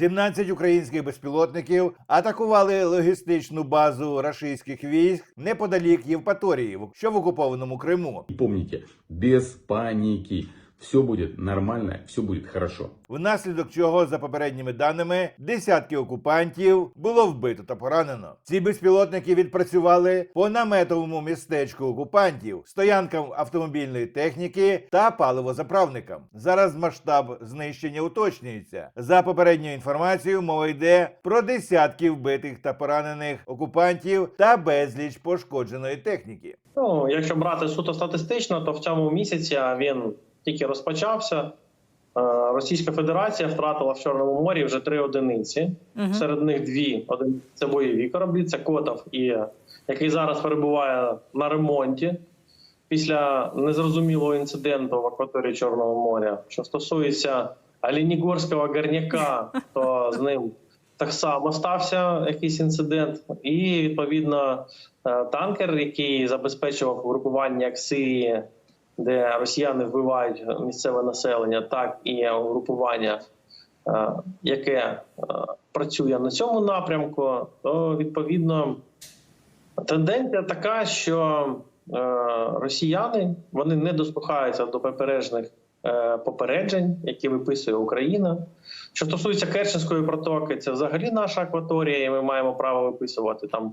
17 українських безпілотників атакували логістичну базу рашистських військ неподалік Євпаторії, що в окупованому Криму. Помните, без паники. Все будет нормально, все будет хорошо. Внаслідок чого, за попередніми даними, десятки окупантів було вбито та поранено. Ці безпілотники відпрацювали по наметовому містечку окупантів, стоянкам автомобільної техніки та паливозаправникам. Зараз масштаб знищення уточнюється. За попередньою інформацією, мова йде про десятки вбитих та поранених окупантів та безліч пошкодженої техніки. Ну, якщо брати суто статистично, то в цьому місяці він тільки розпочався. Е, Російська Федерація втратила в Чорному морі вже три одиниці. Мгм. Серед них дві одиниці це бойові кораблі. Це Котов, і який зараз перебуває на ремонті після незрозумілого інциденту в акваторії Чорного моря. Що стосується Алінігорського горняка, то з ним так само стався якийсь інцидент, і відповідно е, танкер, який забезпечував групування Сирії, де росіяни вбивають місцеве населення, так і угрупування, е, яке е, працює на цьому напрямку, то відповідно тенденція така, що е, росіяни вони не дослухаються до попережних попереджень, які виписує Україна. Що стосується Керченської протоки, це взагалі наша акваторія, і ми маємо право виписувати там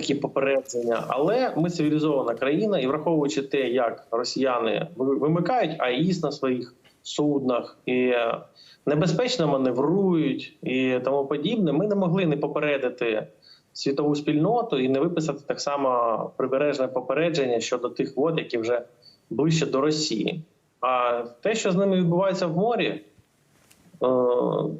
такі попередження. Але ми цивілізована країна, і враховуючи те, як росіяни вимикають АІС на своїх суднах і е, небезпечно маневрують і тому подібне, ми не могли не попередити світову спільноту і не виписати так само прибережне попередження щодо тих вод, які вже ближче до Росії. А те, що з ними відбувається в морі,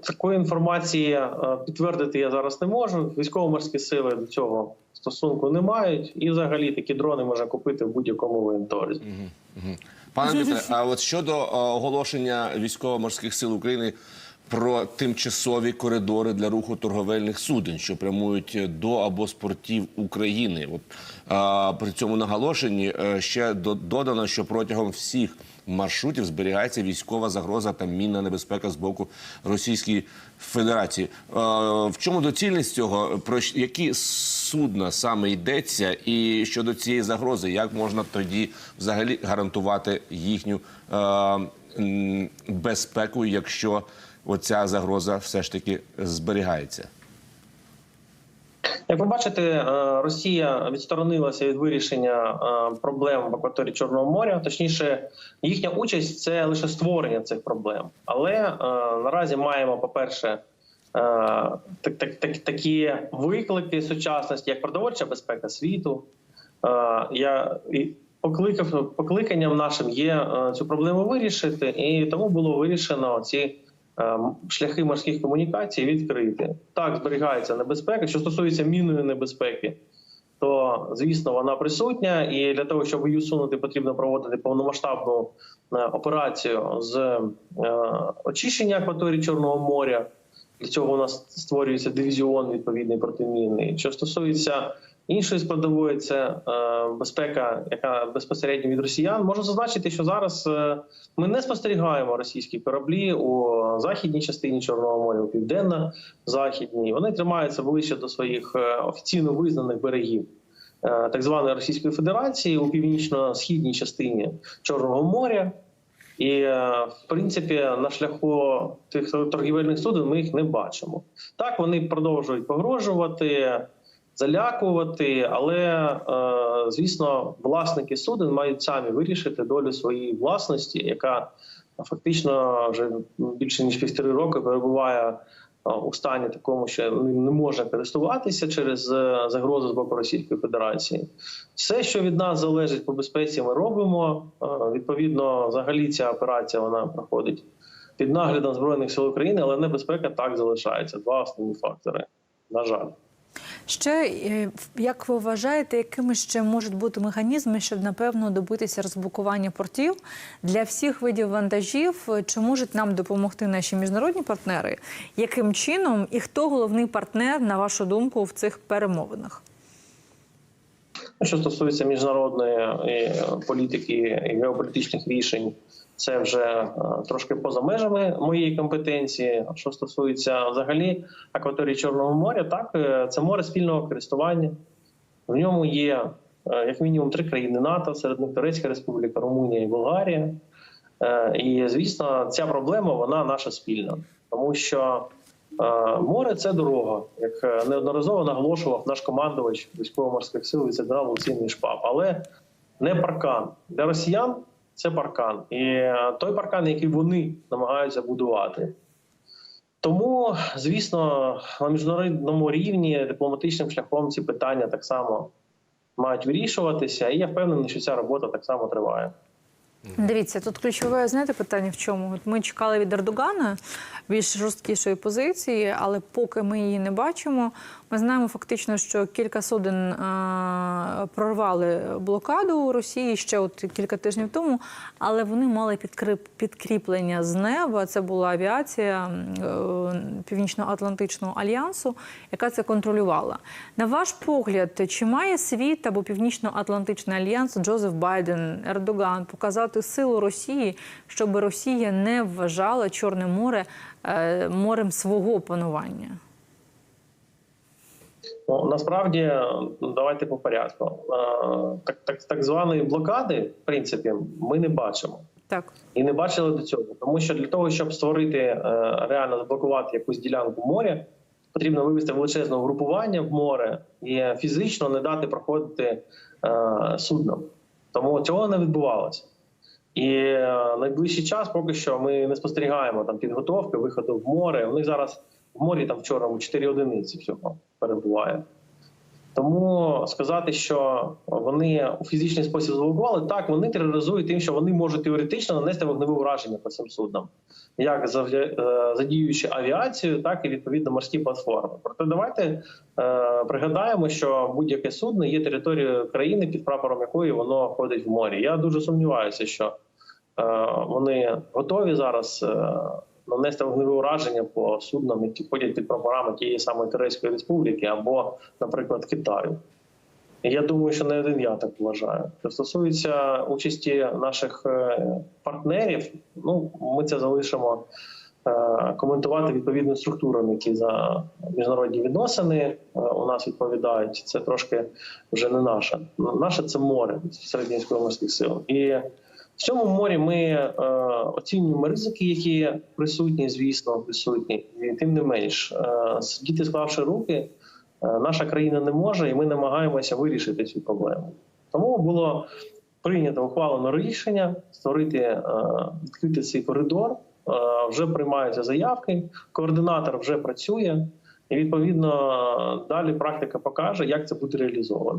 такої інформації е, підтвердити я зараз не можу. Військово-морські сили до цього стосунку не мають, і взагалі такі дрони можна купити в будь-якому воєнторзі. Пане Дмитре, а от щодо е, оголошення військово-морських сил України про тимчасові коридори для руху торговельних суден, що прямують до або з портів України. От а, при цьому наголошенні е, ще додано, що протягом всіх маршрутів зберігається військова загроза та мінна небезпека з боку Російської Федерації. Е, в чому доцільність цього? Про які судна саме йдеться, і щодо цієї загрози, як можна тоді взагалі гарантувати їхню е, безпеку, якщо оця загроза все ж таки зберігається? Як ви бачите, е, Росія відсторонилася від вирішення е, проблем в акваторії Чорного моря. Точніше, їхня участь це лише створення цих проблем. Але е, наразі маємо, по-перше, так, так, так, такі виклики сучасності, як продовольча безпека світу. Я покликав покликанням нашим є цю проблему вирішити, і тому було вирішено ці шляхи морських комунікацій відкрити. Так зберігається небезпека. Що стосується мінної небезпеки, то звісно вона присутня, і для того, щоб її усунути, потрібно проводити повномасштабну е, операцію з е, очищення акваторії Чорного моря. Для цього у нас створюється дивізіон відповідний протимінний. Що стосується іншої складової, це е, безпека, яка безпосередньо від росіян. Можу зазначити, що зараз е, ми не спостерігаємо російські кораблі у західній частині Чорного моря, у південно-західній. Вони тримаються ближче до своїх е, офіційно визнаних берегів. Так званої Російської Федерації у північно-східній частині Чорного моря, і е, в принципі на шляху тих торгівельних суден ми їх не бачимо. Так вони продовжують погрожувати, залякувати, але е, звісно, власники суден мають самі вирішити долю своєї власності, яка фактично вже більше ніж півтори роки перебуває у стані такому, що не може користуватися через е, загрозу з боку Російської Федерації. Все, що від нас залежить по безпеці, ми робимо. Е, Відповідно, взагалі ця операція вона проходить під наглядом збройних сил України, але небезпека так залишається. Два основні фактори. На жаль. Ще е, як ви вважаєте, якими ще можуть бути механізми, щоб напевно добитися розблокування портів для всіх видів вантажів? Чи можуть нам допомогти наші міжнародні партнери? Яким чином і хто головний партнер, на вашу думку, в цих перемовинах? Що стосується міжнародної е, політики і геополітичних рішень, це вже е, трошки поза межами моєї компетенції. Що стосується взагалі акваторії Чорного моря, так е, це море спільного користування. В ньому є як мінімум три країни НАТО, серед них Турецька Республіка, Румунія і Болгарія. І звісно, ця проблема вона наша спільна, тому що море це дорога, як е, неодноразово наголошував наш командувач військово-морських сил віце-адмірал Олексій Шпап. Але не паркан для росіян. Це паркан, і е, той паркан, який вони намагаються будувати. Тому, звісно, на міжнародному рівні дипломатичним шляхом ці питання так само мають вирішуватися, і я впевнений, що ця робота так само триває. Дивіться, тут ключове знаєте питання в чому? От ми чекали від Ердогана більш жорсткішої позиції, але поки ми її не бачимо, ми знаємо фактично, що кілька суден а, прорвали блокаду у Росії ще от кілька тижнів тому, але вони мали підкріп, підкріплення з неба. Це була авіація е, Північно-Атлантичного альянсу, яка це контролювала. На ваш погляд, чи має світ або Північно-Атлантичний альянс Джозеф Байден, Ердоган показати силу Росії, щоб Росія не вважала Чорне море е, морем свого панування? Ну насправді давайте по порядку. Е, Так, так, так званої блокади, в принципі, ми не бачимо. Так. і не бачили до цього. Тому що для того, щоб створити е, реально заблокувати якусь ділянку моря, потрібно вивести величезне угрупування в море і фізично не дати проходити е, суднам. Тому цього не відбувалося. І найближчий час поки що ми не спостерігаємо там підготовки, виходу в море. У них зараз в морі там в чорному 4 одиниці всього перебуває. Тому сказати, що вони у фізичний спосіб заблокували, так вони тероризують тим, що вони можуть теоретично нанести вогневе враження по цим суднам, як е, задіюючи авіацію, так і відповідно морські платформи. Проте давайте е, пригадаємо, що будь-яке судно є територією країни, під прапором якої воно ходить в морі. Я дуже сумніваюся, що е, вони готові зараз. Е, Нанести вогневе ураження по суднам, які ходять під прапорами тієї самої Турецької республіки або, наприклад, Китаю. Я думаю, що не один я так вважаю. Що стосується участі наших е, партнерів, ну ми це залишимо е, коментувати відповідним структурам, які за міжнародні відносини е, у нас відповідають. Це трошки вже не наше. Наше це море серед військово-морських сил. І в цьому морі ми е, оцінюємо ризики, які присутні, звісно, присутні, і тим не менш е, сидіти, склавши руки, е, наша країна не може, і ми намагаємося вирішити цю проблему. Тому було прийнято ухвалено рішення створити е, відкрити цей коридор. Е, вже приймаються заявки, координатор вже працює, і відповідно далі практика покаже, як це буде реалізовано.